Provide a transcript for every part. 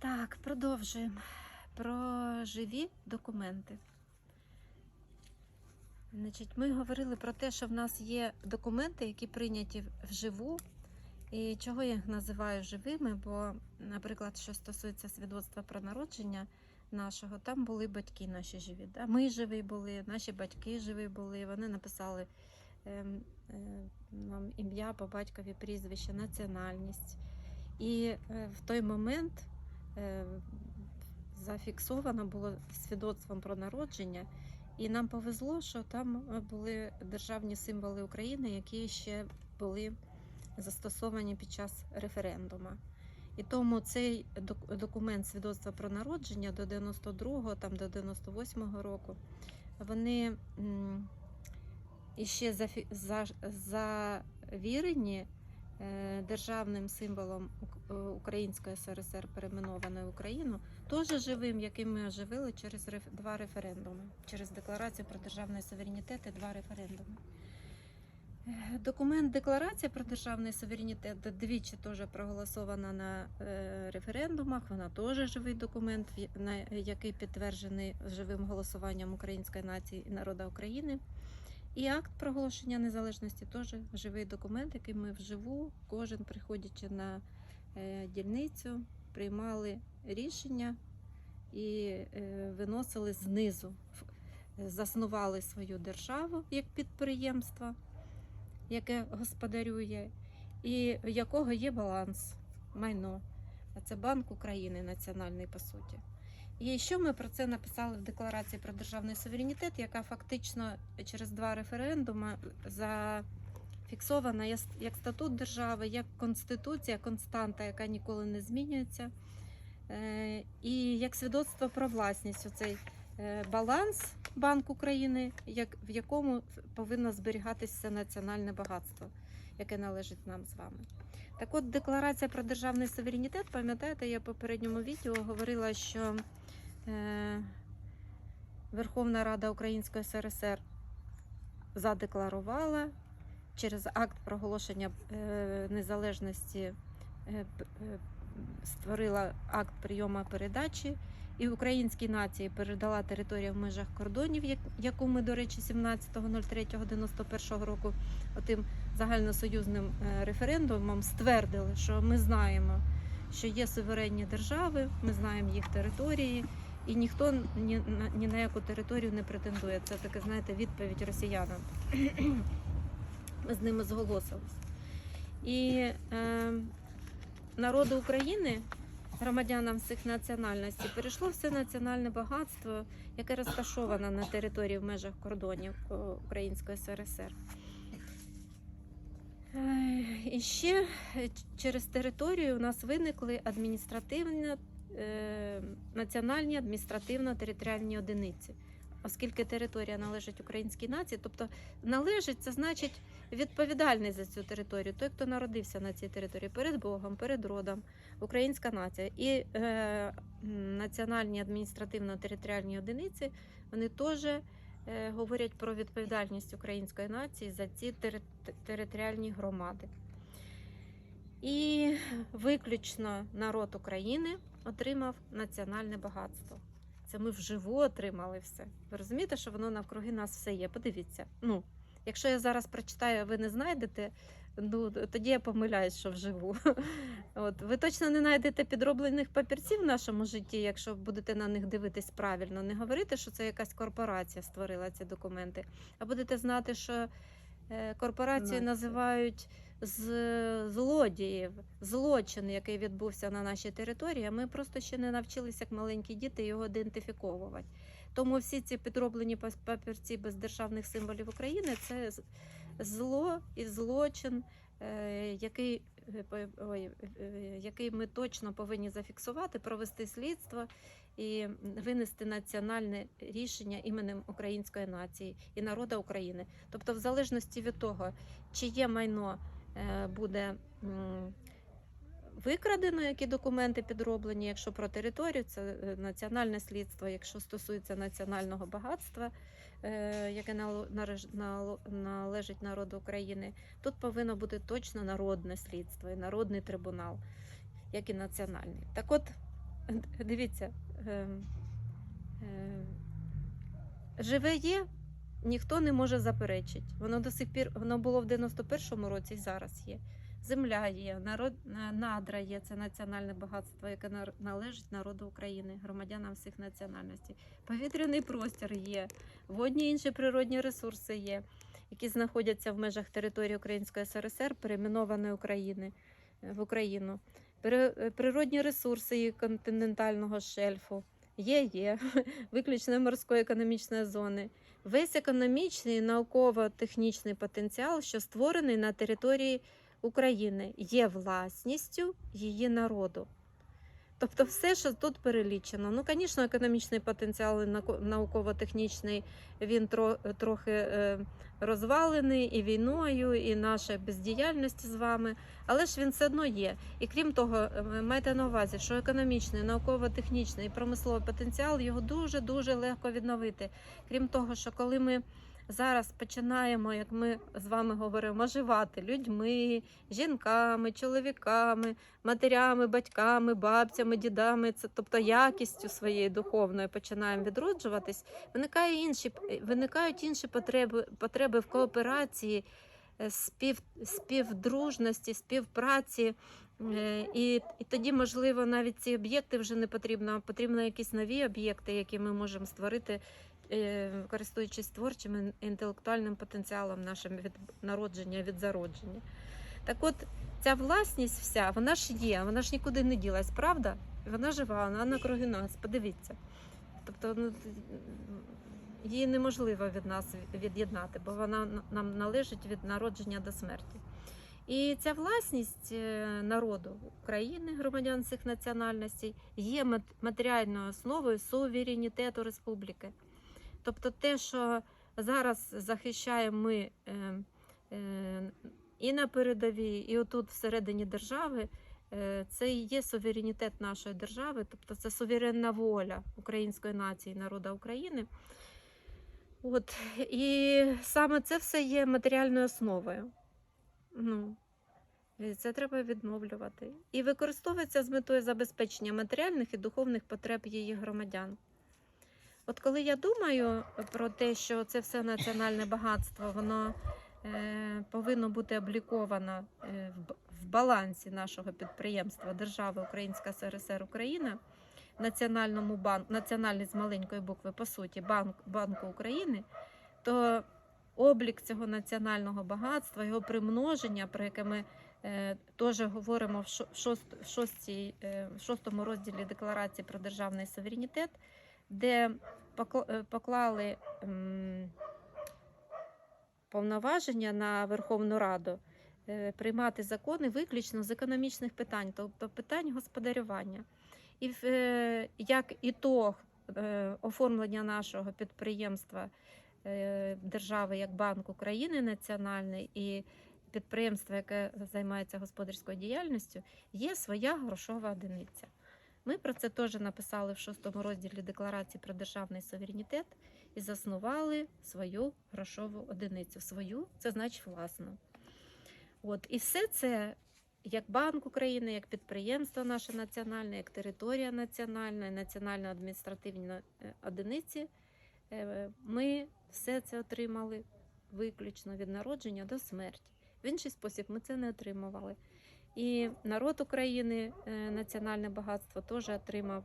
Так, продовжуємо. Про живі документи. Значить, ми говорили про те, що в нас є документи, які прийняті вживу. І чого я їх називаю живими? Бо, наприклад, що стосується свідоцтва про народження нашого, там були батьки наші живі. Да? Ми живі були, наші батьки живі були. Вони написали ем, е, нам ім'я по батькові прізвище, національність. І е, в той момент е, зафіксовано було свідоцтвом про народження. І нам повезло, що там були державні символи України, які ще були застосовані під час референдуму. І тому цей документ свідоцтва про народження до 92-го, там до 98-го року, вони іще завірені державним символом е, Української СРСР, перейменованої Україну, теж живим, яким ми оживили через два референдуми, через декларацію про державний суверенітет і два референдуми. Е, Документ Декларація про державний суверенітет двічі теж проголосована на е, референдумах. Вона теж живий документ, який підтверджений живим голосуванням української нації і народу України. І акт проголошення незалежності теж живий документ, який ми вживу, кожен приходячи на е, дільницю, приймали рішення і е, виносили знизу, заснували свою державу як підприємство, яке господарює, і в якого є баланс, майно. А це Банк України національний по суті. І що ми про це написали в декларації про державний суверенітет, яка фактично через два референдуми зафіксована як- статут держави, як конституція, константа, яка ніколи не змінюється, е, і як свідоцтво про власність. Оцей е, баланс Банк України, в якому повинно зберігатися національне багатство, яке належить нам з вами. Так от декларація про державний суверенітет, пам'ятаєте, я в попередньому відео говорила, що е, Верховна Рада Української СРСР задекларувала через акт проголошення е, незалежності, е, е, створила акт прийому передачі. І українській нації передала територію в межах кордонів, яку ми, до речі, 17.03.91 року отим загальносоюзним е, референдумом ствердили, що ми знаємо, що є суверенні держави, ми знаємо їх території, і ніхто ні на, ні на яку територію не претендує. Це таке, знаєте, відповідь росіянам. Ми з ними зголосились. І е, народу України, громадянам всіх національностей, перейшло все національне багатство, яке розташоване на території в межах кордонів е, Української СРСР. Е, І ще е, через територію у нас виникли адміністративні, національні адміністративно-територіальні одиниці. Оскільки територія належить українській нації, тобто належить, це значить відповідальний за цю територію, той, хто народився на цій території перед Богом, перед родом, українська нація. І е, національні адміністративно-територіальні одиниці вони теж е, говорять про відповідальність української нації за ці тери- територіальні громади. І виключно народ України отримав національне багатство. Це ми вживу отримали все. Ви розумієте, що воно навкруги нас все є. Подивіться. Ну, якщо я зараз прочитаю, ви не знайдете, ну тоді я помиляюсь, що вживу. От ви точно не знайдете підроблених папірців в нашому житті, якщо будете на них дивитись правильно. Не говорите, що це якась корпорація створила ці документи, а будете знати, що корпорацію називають з злодіїв, злочин, який відбувся на нашій території. а Ми просто ще не навчилися, як маленькі діти, його ідентифіковувати. Тому всі ці підроблені папірці без державних символів України це зло і злочин, е, який, е, е, який ми точно повинні зафіксувати, провести слідство і винести національне рішення іменем української нації і народу України. Тобто, в залежності від того, чиє майно е, буде викрадено, які документи підроблені. Якщо про територію, це е, національне слідство, якщо стосується національного багатства, е, яке належить народу України, тут повинно бути точно народне слідство і народний трибунал, як і національний. Так от. дивіться, ем, е, живе є, ніхто не може заперечити. Воно до сих пір воно було в 91-му році і зараз є. Земля є, народ, надра є, це національне багатство, яке належить народу України, громадянам всіх національностей. Повітряний простір є, водні інші природні ресурси є, які знаходяться в межах території Української СРСР, перейменованої України е, в Україну. Е, Природні ресурси континентального шельфу є, є, виключно морської економічної зони. Весь економічний і науково-технічний потенціал, що створений на території України, є власністю її народу. Тобто, все, що тут перелічено. Ну, звісно, економічний потенціал науково-технічний він тро, трохи е, розвалений і війною, і нашою бездіяльністю з вами, але ж він все одно є. І крім того, е, майте на увазі, що економічний, науково-технічний і промисловий потенціал його дуже дуже легко відновити. Крім того, що коли ми зараз починаємо, як ми з вами говоримо, оживати людьми, жінками, чоловіками, матерями, батьками, бабцями, дідами, це тобто якістю своєї духовної починаємо відроджуватись, виникає інші, виникають інші потреби, потреби в кооперації, е, спів, співдружності, співпраці. Е, І, і тоді, можливо, навіть ці об'єкти вже не потрібно, а потрібно якісь нові об'єкти, які ми можемо створити, користуючись творчим інтелектуальним потенціалом нашим від народження, від зародження. Так от, ця власність вся, вона ж є, вона ж нікуди не ділась, правда? Вона жива, вона накруги нас, подивіться. Тобто ну, її неможливо від нас від'єднати, бо вона нам належить від народження до смерті. І ця власність е, народу України, громадян всіх національностей, є матеріальною основою суверенітету республіки. Тобто те, що зараз захищаємо ми е, е, і на передовій, і отут всередині держави, е, це і є суверенітет нашої держави, тобто це суверенна воля української нації, народу України. От, і саме це все є матеріальною основою. Ну, це треба відновлювати. І використовується з метою забезпечення матеріальних і духовних потреб її громадян. От коли я думаю про те, що це все національне багатство, воно е, повинно бути обліковано е, в, балансі нашого підприємства Держави Українська СРСР Україна, Національному банку, національний з маленької букви, по суті, банк, Банку України, то облік цього національного багатства, його примноження, про яке ми е, теж говоримо в, шо, шост, в, шостій, е, в шостому розділі Декларації про державний суверенітет, де поклали повноваження на Верховну Раду е, приймати закони виключно з економічних питань, тобто питань господарювання. І е, як ітог е, оформлення нашого підприємства е, держави як Банк України національний і підприємство, яке займається господарською діяльністю, є своя грошова одиниця. Ми про це теж написали в шостому розділі Декларації про державний суверенітет і заснували свою грошову одиницю. Свою це значить власну. От і все це як Банк України, як підприємство наше національне, як територія національна, і національно-адміністративні е, одиниці. е, Ми все це отримали виключно від народження до смерті. В інший спосіб ми це не отримували. І народ України, е, національне багатство, теж отримав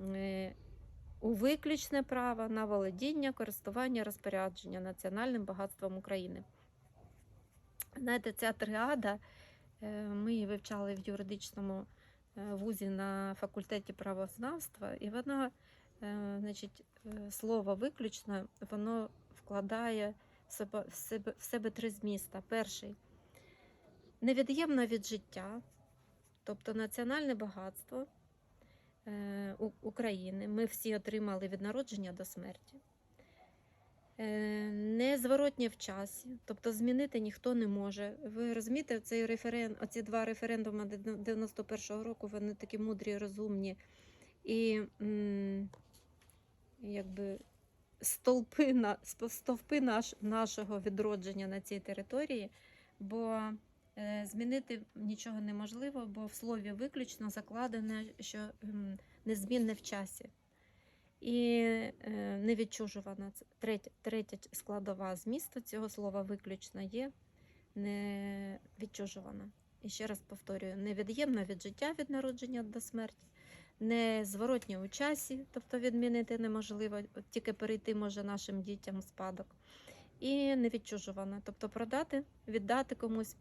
е, у виключне право на володіння, користування, розпорядження національним багатством України. Знаєте, ця тріада, е, ми її вивчали в юридичному вузі на факультеті правознавства, і вона, значить, слово виключно, воно вкладає в себе, в себе, в себе три зміста. Перший невід'ємно від життя, тобто національне багатство е, України. Ми всі отримали від народження до смерті. Е, Незворотнє в часі, тобто змінити ніхто не може. Ви розумієте, цей референ, оці два референдуми 91-го року, вони такі мудрі, розумні і м, якби стовпи, на, стовпи наш, нашого відродження на цій території. Бо Змінити нічого неможливо, бо в слові виключно закладене, що незмінне в часі. І е, невідчужувана третя, третя складова змісту цього слова виключно є невідчужувана. І ще раз повторюю: невід'ємна від життя від народження до смерті, не зворотня у часі, тобто відмінити неможливо, тільки перейти може нашим дітям спадок. І невідчужувана, тобто продати, віддати комусь,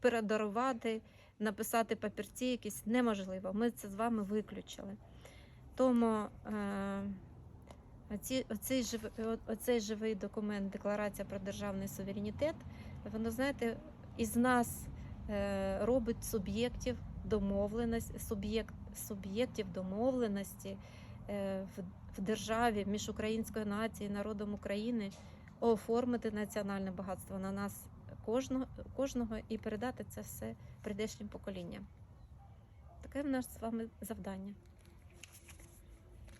передарувати, написати папірці якісь неможливо. Ми це з вами виключили. Тому е, оці, оцей, жив, о- оцей живий документ, декларація про державний суверенітет, воно, знаєте, із нас е, робить суб'єктів домовленості, суб'єкт, суб'єктів домовленості е, в державі між українською нацією, народом України оформити національне багатство на нас кожного, кожного і передати це все прийдешнім поколінням. Таке в нас з вами завдання.